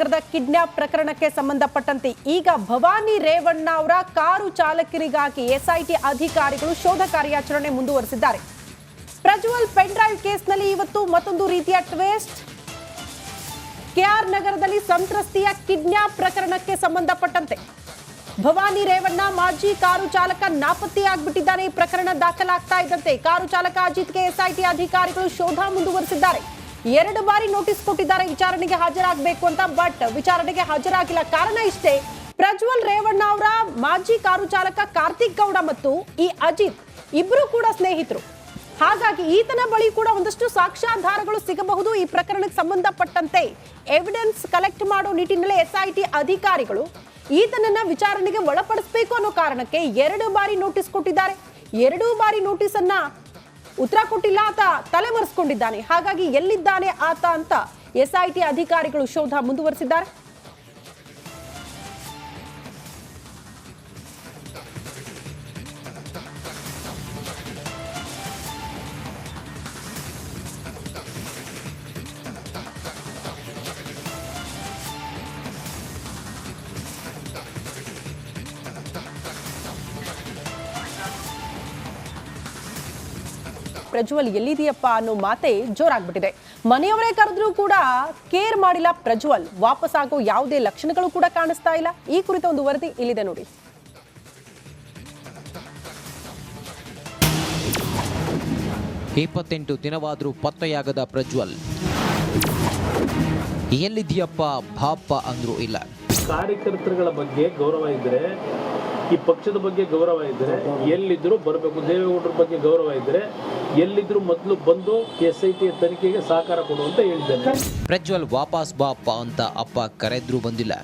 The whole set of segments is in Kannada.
ನಗರದ ಕಿಡ್ನಾಪ್ ಪ್ರಕರಣಕ್ಕೆ ಸಂಬಂಧಪಟ್ಟಂತೆ ಈಗ ಭವಾನಿ ರೇವಣ್ಣ ಅವರ ಕಾರು ಚಾಲಕರಿಗಾಗಿ ಎಸ್ಐಟಿ ಅಧಿಕಾರಿಗಳು ಶೋಧ ಕಾರ್ಯಾಚರಣೆ ಮುಂದುವರೆಸಿದ್ದಾರೆ. ಪ್ರಜ್ವಲ್ ಪೆನ್ಡ್ರೈವ್ ಕೇಸ್ನಲ್ಲಿ ಇವತ್ತು ಮತ್ತೊಂದು ರೀತಿಯ ಟ್ವೇಸ್ಟ್. ಕೆಆರ್ ನಗರದಲ್ಲಿ ಸಂತ್ರಸ್ತೆಯ ಕಿಡ್ನಾಪ್ ಪ್ರಕರಣಕ್ಕೆ ಸಂಬಂಧಪಟ್ಟಂತೆ. ಭವಾನಿ ರೇವಣ್ಣ ಮಾಜಿ ಕಾರು ಚಾಲಕ ನಾಪತ್ತೆಯಾಗ್ಬಿಟ್ಟಿದ್ದಾನೆ ಈ ಪ್ರಕರಣ ದಾಖಲಾಗ್ತಾ ಇದ್ದಂತೆ ಕಾರು ಚಾಲಕ ಅಜಿತ್ಗೆ ಎಸ್ಐಟಿ ಅಧಿಕಾರಿಗಳು ಶೋಧ ಮುಂದುವರೆಸಿದ್ದಾರೆ. ಎರಡು ಬಾರಿ ನೋಟಿಸ್ ಕೊಟ್ಟಿದ್ದಾರೆ, ವಿಚಾರಣೆಗೆ ಹಾಜರಾಗಬೇಕು ಅಂತ. ಬಟ್ ವಿಚಾರಣೆಗೆ ಹಾಜರಾಗಿಲ್ಲ ಕಾರಣ ಇಷ್ಟೇ, ಪ್ರಜ್ವಲ್ ರೇವಣ್ಣ ಅವರ ಮಾಜಿ ಕಾರು ಚಾಲಕ ಕಾರ್ತಿಕ್ ಗೌಡ ಮತ್ತು ಈ ಅಜಿತ್ ಇಬ್ರು ಕೂಡ ಸ್ನೇಹಿತರು. ಹಾಗಾಗಿ ಈತನ ಬಳಿ ಕೂಡ ಒಂದಷ್ಟು ಸಾಕ್ಷ್ಯಾಧಾರಗಳು ಸಿಗಬಹುದು. ಈ ಪ್ರಕರಣಕ್ಕೆ ಸಂಬಂಧಪಟ್ಟಂತೆ ಎವಿಡೆನ್ಸ್ ಕಲೆಕ್ಟ್ ಮಾಡೋ ನಿಟ್ಟಿನಲ್ಲಿ ಎಸ್ಐಟಿ ಅಧಿಕಾರಿಗಳು ಈತನನ್ನ ವಿಚಾರಣೆಗೆ ಒಳಪಡಿಸಬೇಕು ಅನ್ನೋ ಕಾರಣಕ್ಕೆ ಎರಡು ಬಾರಿ ನೋಟಿಸ್ ಕೊಟ್ಟಿದ್ದಾರೆ. ಎರಡೂ ಬಾರಿ ನೋಟಿಸ್ ಅನ್ನ ಉತ್ತರ ಕೊಟ್ಟಿಲ್ಲ ಆತ ತಲೆಮರೆಸ್ಕೊಂಡಿದ್ದಾನೆ ಹಾಗಾಗಿ ಎಲ್ಲಿದ್ದಾನೆ ಆತ ಅಂತ ಎಸ್ಐಟಿ ಅಧಿಕಾರಿಗಳು ಶೋಧ ಮುಂದುವರೆಸಿದ್ದಾರೆ. ಪ್ರಜ್ವಲ್ ಎಲ್ಲಿದೆಯಪ್ಪ ಅನ್ನೋ ಮಾತೆ ಜೋರಾಗ್ಬಿಟ್ಟಿದೆ. ಮನೆಯವರೇ ಕರೆದ್ರೂ ಕೂಡ ಕೇರ್ ಮಾಡಿಲ್ಲ ಪ್ರಜ್ವಲ್. ವಾಪಸ್ ಆಗೋ ಯಾವುದೇ ಲಕ್ಷಣಗಳು ಕೂಡ ಕಾಣಿಸ್ತಾ ಇಲ್ಲ. ಈ ಕುರಿತ ಒಂದು ವರದಿ ಇಲ್ಲಿದೆ ನೋಡಿ. ಇಪ್ಪತ್ತೆಂಟು ದಿನವಾದರೂ ಪತ್ತೆಯಾಗದ ಪ್ರಜ್ವಲ್. ಎಲ್ಲಿದೆಯಪ್ಪ? ಬಾಪ ಅಂದ್ರೂ ಇಲ್ಲ. ಕಾರ್ಯಕರ್ತರುಗಳ ಬಗ್ಗೆ ಗೌರವ ಇದ್ದರೆ ಈ ಪಕ್ಷದ ಬಗ್ಗೆ ಗೌರವ ಇದ್ದರೆ ಎಲ್ಲಿದ್ದರೂ ಬರಬೇಕು. ದೇವೇಗೌಡರ ಬಗ್ಗೆ ಗೌರವ ಇದ್ದರೆ ಎಲ್ಲಿದ್ದರೂ ಮೊದಲು ಬಂದು ಎಸ್ ಐ ಟಿ ತನಿಖೆಗೆ ಸಹಕಾರ ಕೊಡು ಅಂತ ಹೇಳಿದ್ದೇನೆ. ಪ್ರಜ್ವಲ್ ವಾಪಸ್ ಬಾಪ ಅಂತ ಅಪ್ಪ ಕರೆದ್ರೂ ಬಂದಿಲ್ಲ.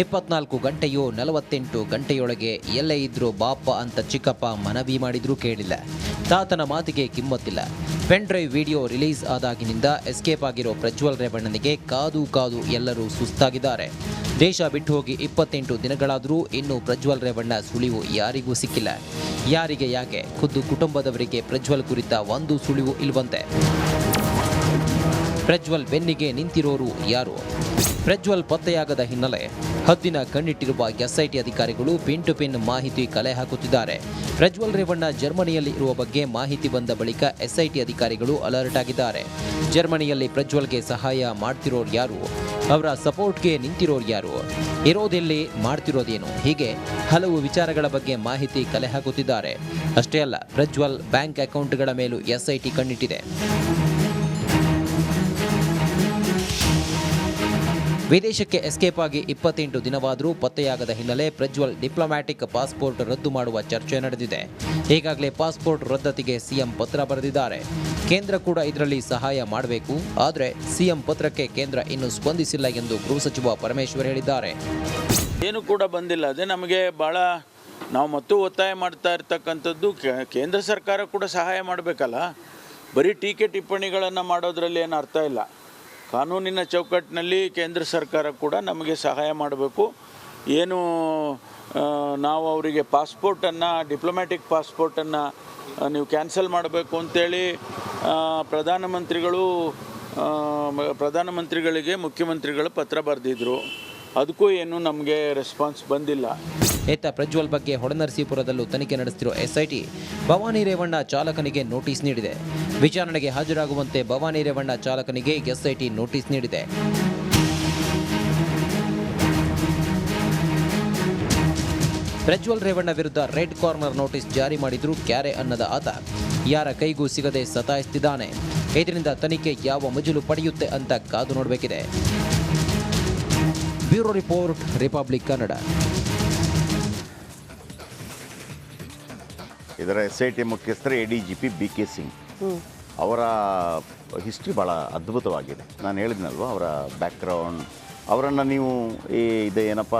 ಇಪ್ಪತ್ನಾಲ್ಕು ಗಂಟೆಯೋ ನಲವತ್ತೆಂಟು ಗಂಟೆಯೊಳಗೆ ಎಲ್ಲೇ ಇದ್ರೂ ಬಾಪ ಅಂತ ಚಿಕ್ಕಪ್ಪ ಮನವಿ ಮಾಡಿದ್ರೂ ಕೇಳಿಲ್ಲ. ತಾತನ ಮಾತಿಗೆ ಕಿಮ್ಮತ್ತಿಲ್ಲ. ಪೆನ್ ಡ್ರೈವ್ ವಿಡಿಯೋ ರಿಲೀಸ್ ಆದಾಗಿನಿಂದ ಎಸ್ಕೇಪ್ ಆಗಿರೋ ಪ್ರಜ್ವಲ್ ರೇವಣ್ಣನಿಗೆ ಕಾದು ಕಾದು ಎಲ್ಲರೂ ಸುಸ್ತಾಗಿದ್ದಾರೆ. ದೇಶ ಬಿಟ್ಟು ಹೋಗಿ ಇಪ್ಪತ್ತೆಂಟು ದಿನಗಳಾದರೂ ಇನ್ನೂ ಪ್ರಜ್ವಲ್ ರೇವಣ್ಣ ಸುಳಿವು ಯಾರಿಗೂ ಸಿಕ್ಕಿಲ್ಲ. ಯಾರಿಗೆ ಯಾಕೆ? ಖುದ್ದು ಕುಟುಂಬದವರಿಗೆ ಪ್ರಜ್ವಲ್ ಕುರಿತ ಒಂದು ಸುಳಿವು ಇಲ್ವಂತೆ. ಪ್ರಜ್ವಲ್ ಬೆನ್ನಿಗೆ ನಿಂತಿರೋರು ಯಾರು? ಪ್ರಜ್ವಲ್ ಪತ್ತೆಯಾಗದ ಹಿನ್ನೆಲೆ ಹದ್ದಿನ ಕಣ್ಣಿಟ್ಟಿರುವ ಎಸ್ಐಟಿ ಅಧಿಕಾರಿಗಳು ಪಿನ್ ಟು ಪಿನ್ ಮಾಹಿತಿ ಕಲೆ ಹಾಕುತ್ತಿದ್ದಾರೆ. ಪ್ರಜ್ವಲ್ ರೇವಣ್ಣ ಜರ್ಮನಿಯಲ್ಲಿ ಇರುವ ಬಗ್ಗೆ ಮಾಹಿತಿ ಬಂದ ಬಳಿಕ ಎಸ್ಐಟಿ ಅಧಿಕಾರಿಗಳು ಅಲರ್ಟ್ ಆಗಿದ್ದಾರೆ. ಜರ್ಮನಿಯಲ್ಲಿ ಪ್ರಜ್ವಲ್ಗೆ ಸಹಾಯ ಮಾಡ್ತಿರೋರು ಯಾರು? ಅವರ ಸಪೋರ್ಟ್ಗೆ ನಿಂತಿರೋರು ಯಾರು? ಇರೋದೆಲ್ಲಿ ಮಾಡ್ತಿರೋದೇನು? ಹೀಗೆ ಹಲವು ವಿಚಾರಗಳ ಬಗ್ಗೆ ಮಾಹಿತಿ ಕಲೆ ಹಾಕುತ್ತಿದ್ದಾರೆ. ಅಷ್ಟೇ ಅಲ್ಲ, ಪ್ರಜ್ವಲ್ ಬ್ಯಾಂಕ್ ಅಕೌಂಟ್ಗಳ ಮೇಲೂ ಎಸ್ಐಟಿ ಕಣ್ಣಿಟ್ಟಿದೆ. ವಿದೇಶಕ್ಕೆ ಎಸ್ಕೇಪ್ ಆಗಿ ಇಪ್ಪತ್ತೆಂಟು ದಿನವಾದರೂ ಪತ್ತೆಯಾಗದ ಹಿನ್ನೆಲೆ ಪ್ರಜ್ವಲ್ ಡಿಪ್ಲೊಮ್ಯಾಟಿಕ್ ಪಾಸ್ಪೋರ್ಟ್ ರದ್ದು ಮಾಡುವ ಚರ್ಚೆ ನಡೆದಿದೆ. ಈಗಾಗಲೇ ಪಾಸ್ಪೋರ್ಟ್ ರದ್ದತಿಗೆ ಸಿಎಂ ಪತ್ರ ಬರೆದಿದ್ದಾರೆ. ಕೇಂದ್ರ ಕೂಡ ಇದರಲ್ಲಿ ಸಹಾಯ ಮಾಡಬೇಕು, ಆದರೆ ಸಿಎಂ ಪತ್ರಕ್ಕೆ ಕೇಂದ್ರ ಇನ್ನೂ ಸ್ಪಂದಿಸಿಲ್ಲ ಎಂದು ಗೃಹ ಸಚಿವ ಪರಮೇಶ್ವರ್ ಹೇಳಿದ್ದಾರೆ. ಏನು ಕೂಡ ಬಂದಿಲ್ಲ. ಅದೇ ನಮಗೆ ಭಾಳ ನಾವು ಮತ್ತು ಒತ್ತಾಯ ಮಾಡ್ತಾ ಇರ್ತಕ್ಕಂಥದ್ದು ಕೇಂದ್ರ ಸರ್ಕಾರ ಕೂಡ ಸಹಾಯ ಮಾಡಬೇಕಲ್ಲ? ಬರೀ ಟೀಕೆ ಟಿಪ್ಪಣಿಗಳನ್ನು ಮಾಡೋದ್ರಲ್ಲಿ ಏನು ಅರ್ಥ ಇಲ್ಲ. ಕಾನೂನಿನ ಚೌಕಟ್ಟಿನಲ್ಲಿ ಕೇಂದ್ರ ಸರ್ಕಾರ ಕೂಡ ನಮಗೆ ಸಹಾಯ ಮಾಡಬೇಕು. ಏನು ನಾವು ಅವರಿಗೆ ಪಾಸ್ಪೋರ್ಟನ್ನು ಡಿಪ್ಲೊಮ್ಯಾಟಿಕ್ ಪಾಸ್ಪೋರ್ಟನ್ನು ನೀವು ಕ್ಯಾನ್ಸಲ್ ಮಾಡಬೇಕು ಅಂತೇಳಿ ಪ್ರಧಾನಮಂತ್ರಿಗಳು ಪ್ರಧಾನಮಂತ್ರಿಗಳಿಗೆ ಮುಖ್ಯಮಂತ್ರಿಗಳು ಪತ್ರ ಬರೆದಿದ್ರು. ಅದಕ್ಕೂ ಏನು ನಮಗೆ ರೆಸ್ಪಾನ್ಸ್ ಬಂದಿಲ್ಲ. ಏತ ಪ್ರಜ್ವಲ್ ಬಗ್ಗೆ ಹೊಡನರಸೀಪುರದಲ್ಲೂ ತನಿಖೆ ನಡೆಸುತ್ತಿರುವ ಎಸ್ಐಟಿ ಭವಾನಿ ರೇವಣ್ಣ ಚಾಲಕನಿಗೆ ನೋಟಿಸ್ ನೀಡಿದೆ. ವಿಚಾರಣೆಗೆ ಹಾಜರಾಗುವಂತೆ ಭವಾನಿ ರೇವಣ್ಣ ಚಾಲಕನಿಗೆ ಎಸ್ಐಟಿ ನೋಟಿಸ್ ನೀಡಿದೆ. ಪ್ರಜ್ವಲ್ ರೇವಣ್ಣ ವಿರುದ್ಧ ರೆಡ್ ಕಾರ್ನರ್ ನೋಟಿಸ್ ಜಾರಿ ಮಾಡಿದ್ರು ಕ್ಯಾರೆ ಅನ್ನದ ಆತ. ಯಾರ ಕೈಗೂ ಸಿಗದೆ ಸತಾಯಿಸ್ತಿದ್ದಾನೆ. ಇದರಿಂದ ತನಿಖೆ ಯಾವ ಮಜಲು ಪಡೆಯುತ್ತೆ ಅಂತ ಕಾದು ನೋಡಬೇಕಿದೆ. Bureau report Republic Kannada. ಇದರ ಎಸ್ ಐ ಟಿ ಮುಖ್ಯಸ್ಥರು A D G P B K Singh ಅವರ ಹಿಸ್ಟ್ರಿ ಭಾಳ ಅದ್ಭುತವಾಗಿದೆ. ನಾನು ಹೇಳಿದ್ನಲ್ವ ಅವರ ಬ್ಯಾಕ್ಗ್ರೌಂಡ್. ಅವರನ್ನು ನೀವು ಈ ಇದು ಏನಪ್ಪ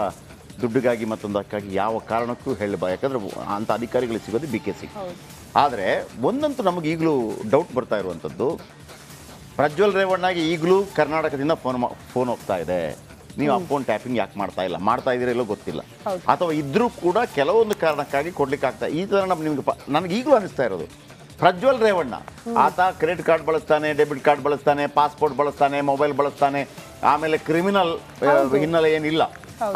ದುಡ್ಡಿಗಾಗಿ ಮತ್ತೊಂದಕ್ಕಾಗಿ ಯಾವ ಕಾರಣಕ್ಕೂ ಹೇಳಬ ಯಾಕಂದರೆ ಅಂಥ ಅಧಿಕಾರಿಗಳು ಸಿಗೋದು ಬಿ ಕೆ ಸಿಂಗ್ ಆದರೆ ಒಂದಂತೂ ನಮಗೆ ಈಗಲೂ ಡೌಟ್ ಬರ್ತಾ ಇರುವಂಥದ್ದು ಪ್ರಜ್ವಲ್ ರೇವಣ್ಣಗೆ ಈಗಲೂ ಕರ್ನಾಟಕದಿಂದ ಫೋನ್ ಫೋನ್ ಹೋಗ್ತಾ ಇದೆ. ನೀವು ಅಕೌಂಟ್ ಟ್ಯಾಪಿಂಗ್ ಯಾಕೆ ಮಾಡ್ತಾ ಇಲ್ಲ? ಮಾಡ್ತಾ ಇದ್ರೆ ಎಲ್ಲೋ ಗೊತ್ತಿಲ್ಲ. ಅಥವಾ ಇದ್ರೂ ಕೂಡ ಕೆಲವೊಂದು ಕಾರಣಕ್ಕಾಗಿ ಕೊಡ್ಲಿಕ್ಕೆ ಆಗ್ತಾ ಈ ಥರ ನಮ್ಗೆ ನಿಮ್ಗೆ ನನಗೆ ಈಗಲೂ ಅನಿಸ್ತಾ ಇರೋದು. ಪ್ರಜ್ವಲ್ ರೇವಣ್ಣ. ಆತ ಕ್ರೆಡಿಟ್ ಕಾರ್ಡ್ ಬಳಸ್ತಾನೆ ಡೆಬಿಟ್ ಕಾರ್ಡ್ ಬಳಸ್ತಾನೆ ಪಾಸ್ಪೋರ್ಟ್ ಬಳಸ್ತಾನೆ ಮೊಬೈಲ್ ಬಳಸ್ತಾನೆ ಆಮೇಲೆ ಕ್ರಿಮಿನಲ್ ಹಿನ್ನೆಲೆ ಏನಿಲ್ಲ.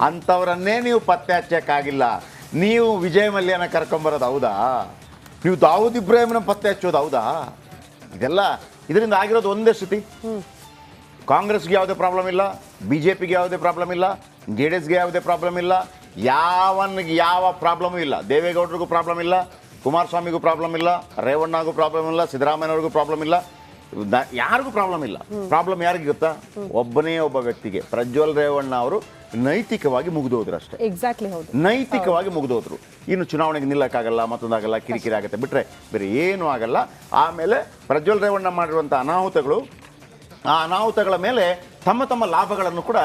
ಅಂಥವ್ರನ್ನೇ ನೀವು ಪತ್ತೆ ಹಚ್ಚಕ್ಕಾಗಿಲ್ಲ ನೀವು ವಿಜಯ್ ಮಲ್ಯನ ಕರ್ಕೊಂಬರೋದು ಹೌದಾ? ನೀವು ದಾವೂದ್ ಇಬ್ರಾಹಿಮ್ನ ಪತ್ತೆ ಹಚ್ಚೋದು ಹೌದಾ? ಇದೆಲ್ಲ ಇದರಿಂದ ಆಗಿರೋದು ಒಂದೇ ಸ್ಥಿತಿ. ಕಾಂಗ್ರೆಸ್ಗೆ ಯಾವುದೇ ಪ್ರಾಬ್ಲಮ್ ಇಲ್ಲ ಬಿ ಜೆ ಪಿಗೆ ಯಾವುದೇ ಪ್ರಾಬ್ಲಮ್ ಇಲ್ಲ ಜೆ ಡಿ ಎಸ್ಗೆ ಯಾವುದೇ ಪ್ರಾಬ್ಲಮ್ ಇಲ್ಲ ಯಾವನಿಗೆ ಯಾವ ಪ್ರಾಬ್ಲಮೂ ಇಲ್ಲ. ದೇವೇಗೌಡರಿಗೂ ಪ್ರಾಬ್ಲಮ್ ಇಲ್ಲ ಕುಮಾರಸ್ವಾಮಿಗೂ ಪ್ರಾಬ್ಲಮ್ ಇಲ್ಲ ರೇವಣ್ಣಗೂ ಪ್ರಾಬ್ಲಮ್ ಇಲ್ಲ ಸಿದ್ದರಾಮಯ್ಯವ್ರಿಗೂ ಪ್ರಾಬ್ಲಮ್ ಇಲ್ಲ. ಯಾರಿಗೂ ಪ್ರಾಬ್ಲಮ್ ಇಲ್ಲ. ಪ್ರಾಬ್ಲಮ್ ಯಾರಿಗೆ ಗೊತ್ತಾ? ಒಬ್ಬನೇ ಒಬ್ಬ ವ್ಯಕ್ತಿಗೆ. ಪ್ರಜ್ವಲ್ ರೇವಣ್ಣ ಅವರು ನೈತಿಕವಾಗಿ ಮುಗಿದೋದ್ರು ಅಷ್ಟೇ ಎಕ್ಸಾಕ್ಟ್ಲಿ ಹೌದು. ನೈತಿಕವಾಗಿ ಮುಗಿದೋದ್ರು. ಇನ್ನು ಚುನಾವಣೆಗೆ ನಿಲ್ಲಕ್ಕಾಗಲ್ಲ ಮತ್ತೊಂದಾಗಲ್ಲ ಕಿರಿಕಿರಿ ಆಗುತ್ತೆ. ಬಿಟ್ರೆ ಬೇರೆ ಏನೂ ಆಗಲ್ಲ. ಆಮೇಲೆ ಪ್ರಜ್ವಲ್ ರೇವಣ್ಣ ಮಾಡಿರುವಂಥ ಅನಾಹುತಗಳು ಆ ಅನಾಹುತಗಳ ಮೇಲೆ ತಮ್ಮ ತಮ್ಮ ಲಾಭಗಳನ್ನು ಕೂಡ